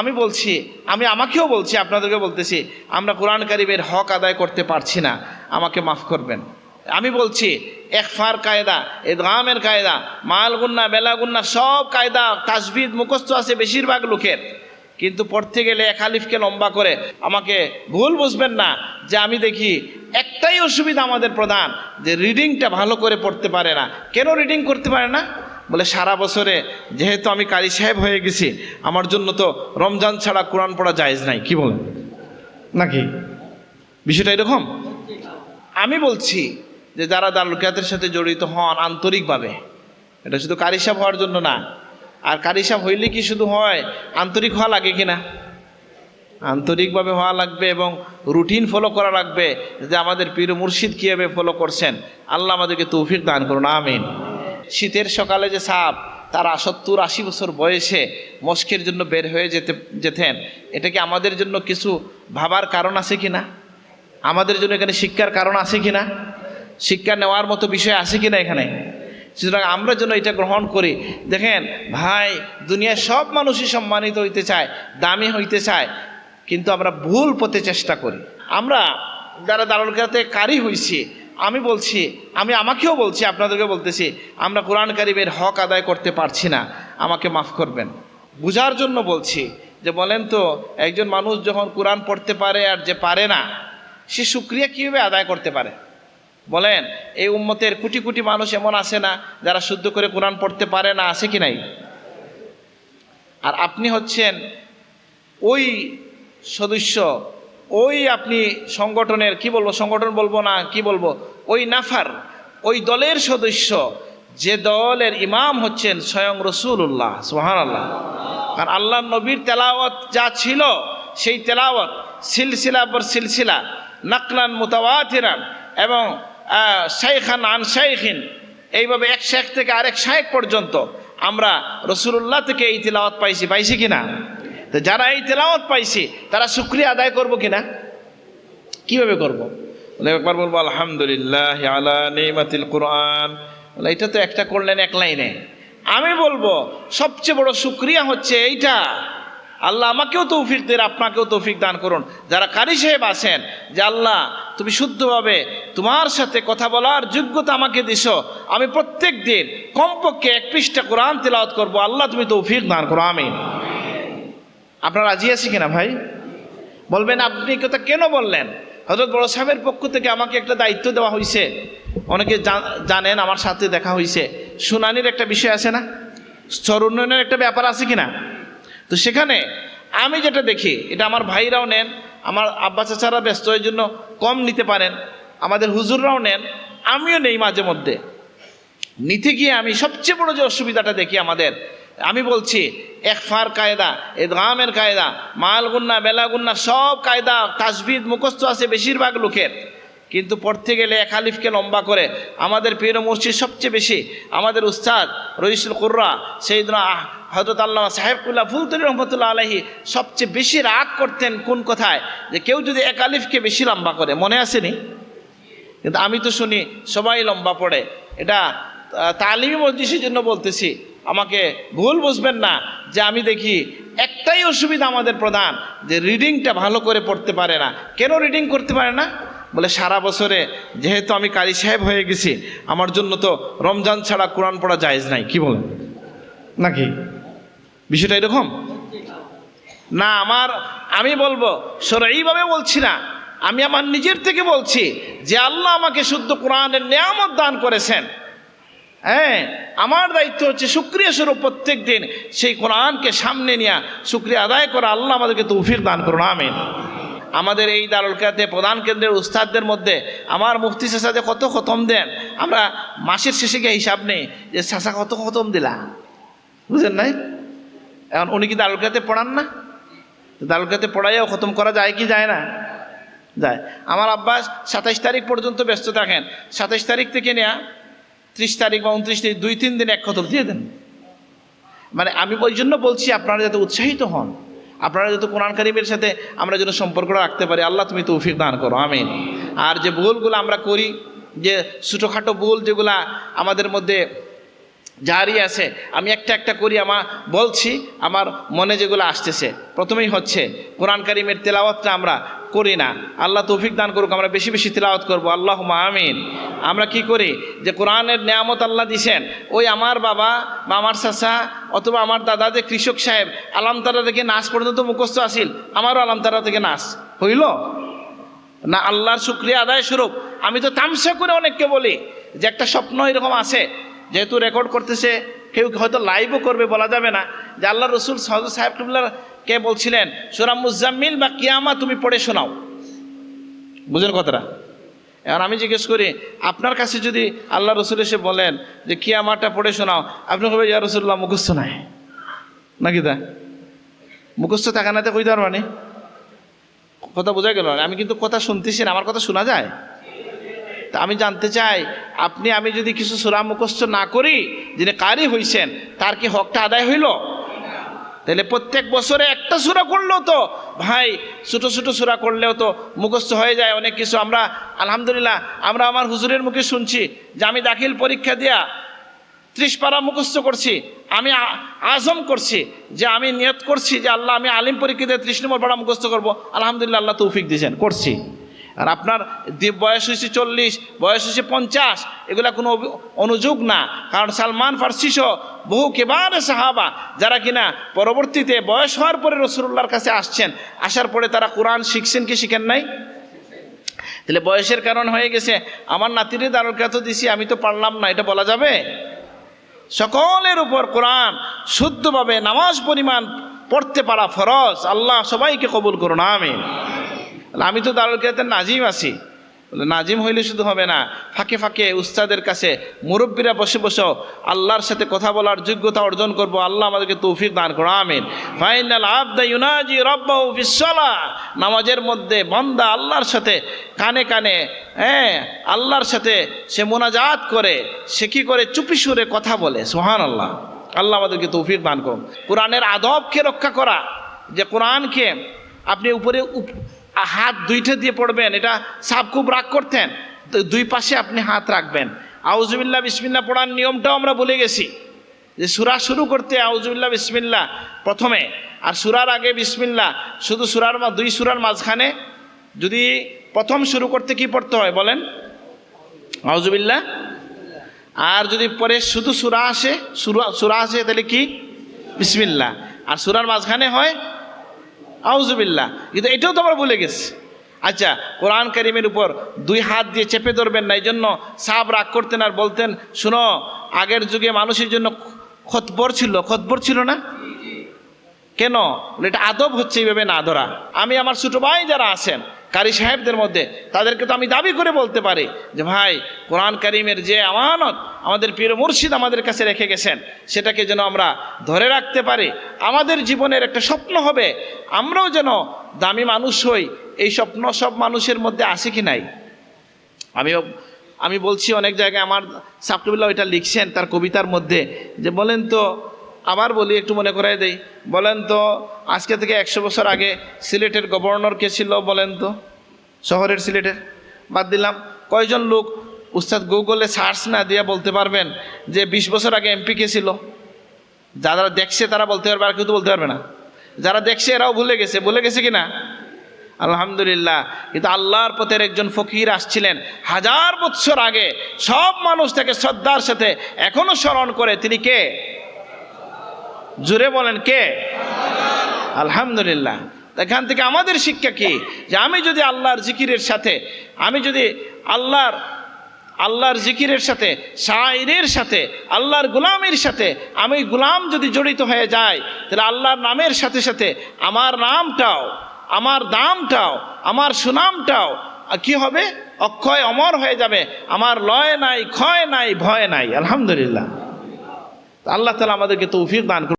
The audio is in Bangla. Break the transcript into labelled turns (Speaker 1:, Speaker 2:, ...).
Speaker 1: আমি বলছি, আমি আমাকেও বলছি আপনাদেরকে বলতেছি, আমরা কোরআন কারিমের হক আদায় করতে পারছি না, আমাকে মাফ করবেন। আমি বলছি একফার কায়দা, এদগামের কায়দা মালগুন্না বেলাগুন্না সব কায়দা তাসবিদ মুখস্থ আছে বেশিরভাগ লোকের। কিন্তু পড়তে গেলে এক আলিফকে লম্বা করে আমাকে ভুল বুঝবেন না, যে আমি দেখি একটাই অসুবিধা আমাদের প্রধান, যে রিডিংটা ভালো করে পড়তে পারে না। কেন রিডিং করতে পারে না? বলে, সারা বছরে যেহেতু আমি কারি সাহেব হয়ে গেছি, আমার জন্য তো রমজান ছাড়া কোরআন পড়া জায়েজ নাই। কি বলেন? নাকি? বিষয়টা এরকম? আমি বলছি যে, যারা দালুকিয়াতের সাথে জড়িত হন আন্তরিকভাবে, এটা শুধু কারিসাব হওয়ার জন্য না, আর কারিসাব হইলে কি শুধু হয়, আন্তরিক হওয়া লাগে কিনা আন্তরিকভাবে হওয়া লাগবে এবং রুটিন ফলো করা লাগবে যে, আমাদের পীর মুর্শিদ কীভাবে ফলো করছেন, আল্লাহ আমাদেরকে তৌফিক দান করুন, আমিন। শীতের সকালে যে সাপ, তারা সত্তর আশি বছর বয়সে মস্কের জন্য বের হয়ে যেতে, যেতেন, এটা কি আমাদের জন্য কিছু ভাবার কারণ আছে কি না? আমাদের জন্য এখানে শিক্ষার কারণ আছে কি না? শিক্ষা নেওয়ার মতো বিষয় আছে কি না এখানে? সুতরাং আমরা যেন এটা গ্রহণ করি। দেখেন, ভাই, দুনিয়ার সব মানুষই সম্মানিত হইতে চায়, দামি হইতে চায়, কিন্তু আমরা ভুল পথে চেষ্টা করি। আমরা যারা দারুলকাতে কারি হইছি আমি বলছি, আমি আমাকেও বলছি আপনাদেরকে বলতেছি, আমরা কোরআন কারিমের হক আদায় করতে পারছি না, আমাকে মাফ করবেন। বুঝার জন্য বলছি যে বলেন তো, একজন মানুষ যখন কোরআন পড়তে পারে আর যে পারে না, সে সুক্রিয়া কীভাবে আদায় করতে পারে? বলেন, এই উম্মতের কোটি কোটি মানুষ এমন আছে না, যারা শুদ্ধ করে কোরআন পড়তে পারে না, আছে কি নাই? আর আপনি হচ্ছেন ওই সদস্য ওই আপনি সংগঠনের, কি বলব, সংগঠন বলব না, কি বলব, ওই নাফার, ওই দলের সদস্য, যে দলের ইমাম হচ্ছেন স্বয়ং রসুল্লাহ সোহান আল্লাহ কারণ আল্লাহ নবীর তেলাওয়াত যা ছিল, সেই তেলাওয়াত সিলসিলা বর সিলসিলা, নাকলান মুতাওয়াতিরান এবং শাইখান আন শাইখিন, এইভাবে এক শেখ থেকে আরেক শায়েক পর্যন্ত আমরা রসুল্লাহ থেকে এই তেলাওয়াত পাইছি পাইছি কিনা তো যারা এই তেলাওয়াত পাইছি, তারা শুক্রিয়া আদায় করব কিনা? কীভাবে করব? একবার বলব, আলহামদুলিল্লাহ আলা নিমাতিল কোরআন। এটা তো একটা করলেন এক লাইনে। আমি বলব, সবচেয়ে বড় শুক্রিয়া হচ্ছে এইটা। আল্লাহ আমাকেও তৌফিক দেন, আপনাকেও তৌফিক দান করুন। যারা কারি সাহেব আছেন, যে, আল্লাহ, তুমি শুদ্ধভাবে তোমার সাথে কথা বলার যোগ্যতা আমাকে দিছ। আমি প্রত্যেক দিন কমপক্ষে এক পৃষ্ঠা কোরআন তেলাওয়াত করব। আল্লাহ তুমি তৌফিক দান করো আমি আপনার রাজি আছি কিনা ভাই? বলবেন, আপনি কথা কেন বললেন? হজরত বড় সাহেবের পক্ষ থেকে আমাকে একটা দায়িত্ব দেওয়া হয়েছে অনেকে জানেন, আমার সাথে দেখা হয়েছে শুনানির একটা বিষয় আছে না? স্তর উন্নয়নের একটা ব্যাপার আছে কিনা? তো সেখানে আমি যেটা দেখি, এটা আমার ভাইরাও নেন, আমার আব্বা চাচারা ব্যস্ত এর জন্য কম নিতে পারেন। আমাদের হুজুররাও নেন, আমিও নেই মাঝে মধ্যে। নিতে গিয়ে আমি সবচেয়ে বড় যে অসুবিধাটা দেখি আমাদের আমি বলছি একফার কায়দা এদগামের কায়দা মালগুন্না বেলাগুন্না সব কায়দা তাসবিদ মুখস্থ আছে বেশিরভাগ লোকের। কিন্তু পড়তে গেলে এক আলিফকে লম্বা করে, আমাদের পীর মসজিদ সবচেয়ে বেশি, আমাদের উস্তাদ রইসুল কুর্রা সেইদিন হজরত আল্লাহ সাহেবুল্লাহ ফুলতরি রহমতুল্লাহ আলহী সবচেয়ে বেশি রাগ করতেন কোন কথায়? যে কেউ যদি এক আলিফকে বেশি লম্বা করে, মনে আসেনি কিন্তু আমি তো শুনি সবাই লম্বা পড়ে। এটা তালিমি মসজিদের জন্য বলতেছি। আমাকে ভুল বুঝবেন না যে আমি দেখি একটাই অসুবিধা আমাদের প্রধান, যে রিডিংটা ভালো করে পড়তে পারে না। কেন রিডিং করতে পারে না? বলে, সারা বছরে যেহেতু আমি কারি সাহেব হয়ে গেছি, আমার জন্য তো রমজান ছাড়া কোরআন পড়া জায়েজ নাই। কি বলেন? নাকি? বিষয়টা এরকম? না, আমার, আমি বলব এইভাবে বলছি না। আমি আমার নিজের থেকে বলছি যে, আল্লাহ আমাকে শুদ্ধ কোরআনের নিয়ামত দান করেছেন। হ্যাঁ আমার দায়িত্ব হচ্ছে সুক্রিয়া স্বরূপ প্রত্যেক দিন সেই কোরআনকে সামনে নিয়ে সুক্রিয়া আদায় করা। আল্লাহ আমাদেরকে তৌফিক দান করুন, আমিন। আমাদের এই দারুলকাতে প্রধান কেন্দ্রের উস্তাদদের মধ্যে আমার মুফতি চাষাতে কত খতম দেন, আমরা মাসের শেষে গিয়ে হিসাব নেই যে চাষা কত খতম দিলা। বুঝলেন নাই? এখন উনি কি দারুলকাতে পড়ান না? দারুলকাতে পড়াইও খতম করা যায় কি যায় না? যায়। আমার আব্বাস সাতাইশ তারিখ পর্যন্ত ব্যস্ত থাকেন। সাতাইশ তারিখ থেকে নেয়া ত্রিশ তারিখ বা উনত্রিশ তারিখ, দুই, তিন দিন এক খতম দিয়ে দেন। মানে আমি ওই জন্য বলছি, আপনারা যাতে উৎসাহিত হন, আপনারা যাতে কোরআন কারিমের সাথে আমরা যেন সম্পর্ক রাখতে পারি, আল্লাহ তুমি তৌফিক দান করো আমি আর যে ভুলগুলো আমরা করি, যে ছোটোখাটো ভুল যেগুলা আমাদের মধ্যে জারি আছে। আমি একটা একটা করি আমার বলছি, আমার মনে যেগুলো আসতেছে। প্রথমেই হচ্ছে, কোরআন কারিমের তেলাওয়াতটা আমরা করি না। আল্লাহ তৌফিক দান করুক, আমরা বেশি বেশি তেলাওয়াত করব। আল্লাহ আমিন। আমরা কি করি? যে কোরআনের নিয়ামত আল্লাহ দিছেন। ওই আমার বাবা বা আমার চাচা অথবা আমার দাদা যে কৃষক সাহেব, আলামতারা থেকে নাচ পর্যন্ত মুখস্থ আসিল আমারও আলামতারা থেকে নাচ হইল? না, আল্লাহর শুক্রিয়া আদায় স্বরূপ। আমি তো তামসা করে অনেককে বলি যে, একটা স্বপ্ন এরকম আছে যেহেতু রেকর্ড করতেছে, কেউ হয়তো লাইভও করবে বলা যাবে না। যে আল্লাহ রসুল সহজ সাহেব কে বলছিলেন সুরাম মুজাম্মিল বা কিয়ামা তুমি পড়ে শোনাও। বুঝেন কথাটা? এখন আমি জিজ্ঞেস করি, আপনার কাছে যদি আল্লাহ রসুল এসে বলেন যে কিয়ামাটা পড়ে শোনাও, আপনি কবে ইয়া রসুল্লাহ মুখস্থ নাই। নাকি দা মুখস্থ থাকা নাতে কই দেওয়ার মানে? কথা বোঝা গেল না? আমি কিন্তু কথা শুনতেছি না, আমার কথা শোনা যায়? তা আমি জানতে চাই, আপনি, আমি যদি কিছু সুরা মুখস্থ না করি, যিনি কারি হইছেন, তার কি হকটা আদায় হইল? তাহলে প্রত্যেক বছরে একটা সুরা করলেও তো, ভাই, ছোটো ছোটো সুরা করলেও তো মুখস্থ হয়ে যায় অনেক কিছু। আমরা, আলহামদুলিল্লাহ, আমরা আমার হুজুরের মুখে শুনছি যে আমি দাখিল পরীক্ষা দিয়া ত্রিশ পারা মুখস্থ করছি, আমি আজম করছি, যে আমি নিয়ত করছি যে আল্লাহ, আমি আলিম পরীক্ষা পরীক্ষাতে ত্রিশ নম্বর পাড়া মুখস্থ করব। আলহামদুলিল্লাহ, আল্লাহ তৌফিক দিয়েছেন, করছি। আর আপনার বয়স হয়েছে চল্লিশ, বয়স হয়েছে পঞ্চাশ, এগুলা কোনো অনুযোগ না। কারণ সালমান ফার্সি সহ বহু কেবারে সাহাবা, যারা কিনা পরবর্তীতে বয়স হওয়ার পরে রসুল্লাহর কাছে আসছেন, আসার পরে তারা কোরআন শিখছেন কি শিখেন নাই? তাহলে বয়সের কারণ হয়ে গেছে, আমার নাতিরে দারুল তো দিছি, আমি তো পারলাম না, এটা বলা যাবে? সকলের উপর কোরআন শুদ্ধভাবে নামাজ পরিমাণ পড়তে পারা ফরজ। আল্লাহ সবাইকে কবুল করুন আমি আমি তো দারুল কেরাতের নাজিম আছি। নাজিম হইলে শুধু হবে না, ফাঁকে ফাঁকে উস্তাদের কাছে মুরব্বীরা বসে বসে আল্লাহর সাথে কথা বলার যোগ্যতা অর্জন করব, আল্লাহ আমাদেরকে তৌফিক দান করো, আমিন। ফাইনাল আবদা ইউনাজি রব্বাহু ফিসসালা। নামাজের মধ্যে বন্দা আল্লাহর সাথে কানে কানে হ্যাঁ আল্লাহর সাথে সে মোনাজাত করে, সে কী করে? চুপি সুরে কথা বলে সোহান আল্লাহ আল্লাহ আমাদেরকে তৌফিক দান করুন। কোরআনের আদবকে রক্ষা করা, যে কোরআনকে আপনি উপরে উপ- হাত দুইটা দিয়ে পড়বেন, এটা সাপ খুব রাগ করতেন, তো দুই পাশে আপনি হাত রাখবেন। আউজুবিল্লাহ বিসমিল্লা পড়ার নিয়মটাও আমরা ভুলে গেছি। যে সুরা শুরু করতে আউজুবিল্লাহ বিসমিল্লা প্রথমে, আর সুরার আগে বিসমিল্লা শুধু সুরার দুই সুরার মাঝখানে, যদি প্রথম শুরু করতে কি পড়তে হয় বলেন? আউজুবিল্লাহ আর যদি পরে শুধু সুরা আসে, সুরা সুরা আসে তাহলে কি? বিসমিল্লা আর সুরার মাঝখানে হয় আউজুবিল্লাহ কিন্তু এটাও তো আমরা ভুলে গেছি। আচ্ছা কোরআন করিমের উপর দুই হাত দিয়ে চেপে ধরবেন না এই জন্য সাপ রাগ করতেন আর বলতেন, শুনো, আগের যুগে মানুষের জন্য খতবর ছিল। খতবর ছিল না? কেন? এটা আদব হচ্ছে এইভাবে না ধরা। আমি আমার ছোটো ভাই যারা আছেন কারি সাহেবদের মধ্যে, তাদেরকে তো আমি দাবি করে বলতে পারি যে, ভাই, কোরআন কারিমের যে আমানত আমাদের পীর মুর্শিদ আমাদের কাছে রেখে গেছেন, সেটাকে যেন আমরা ধরে রাখতে পারি, আমাদের জীবনের একটা স্বপ্ন হবে, আমরাও যেন দামি মানুষ হই, এই স্বপ্ন সব মানুষের মধ্যে আসে কি নাই? আমিও, আমি বলছি অনেক জায়গায় আমার সাবটুবিল্লা ওইটা লিখছেন তার কবিতার মধ্যে, যে বলেন তো আবার বলি, একটু মনে করাই দেই। বলেন তো, আজকে থেকে একশো বছর আগে সিলেটের গভর্নর কে ছিল বলেন তো? শহরের সিলেটের। বাদ দিলাম। কয়জন লোক উস্তাদ গুগলে সার্চ না দিয়ে বলতে পারবেন যে বিশ বছর আগে এমপি কে ছিল? যারা দেখছে তারা বলতে পারবে, আর কেউ তো বলতে পারবে না। যারা দেখছে এরাও ভুলে গেছে। ভুলে গেছে কি না? আলহামদুলিল্লাহ। কিন্তু আল্লাহর পথের একজন ফকির আসছিলেন হাজার বৎসর আগে। সব মানুষ তাকে শ্রদ্ধার সাথে এখনও স্মরণ করে। তিনি কে? জুড়ে বলেন কে? আলহামদুলিল্লাহ। এখান থেকে আমাদের শিক্ষা কি? যে আমি যদি আল্লাহর জিকিরের সাথে, আমি যদি আল্লাহর আল্লাহর জিকিরের সাথে শায়ের সাথে, আল্লাহর গুলামের সাথে, আমি গুলাম যদি জড়িত হয়ে যাই, তাহলে আল্লাহর নামের সাথে সাথে আমার নামটাও, আমার দামটাও, আমার সুনামটাও কি হবে? অক্ষয় অমর হয়ে যাবে। আমার লয় নাই, ক্ষয় নাই, ভয় নাই। আলহামদুলিল্লাহ। আল্লাহ তালা আমাদেরকে তৌফিক দান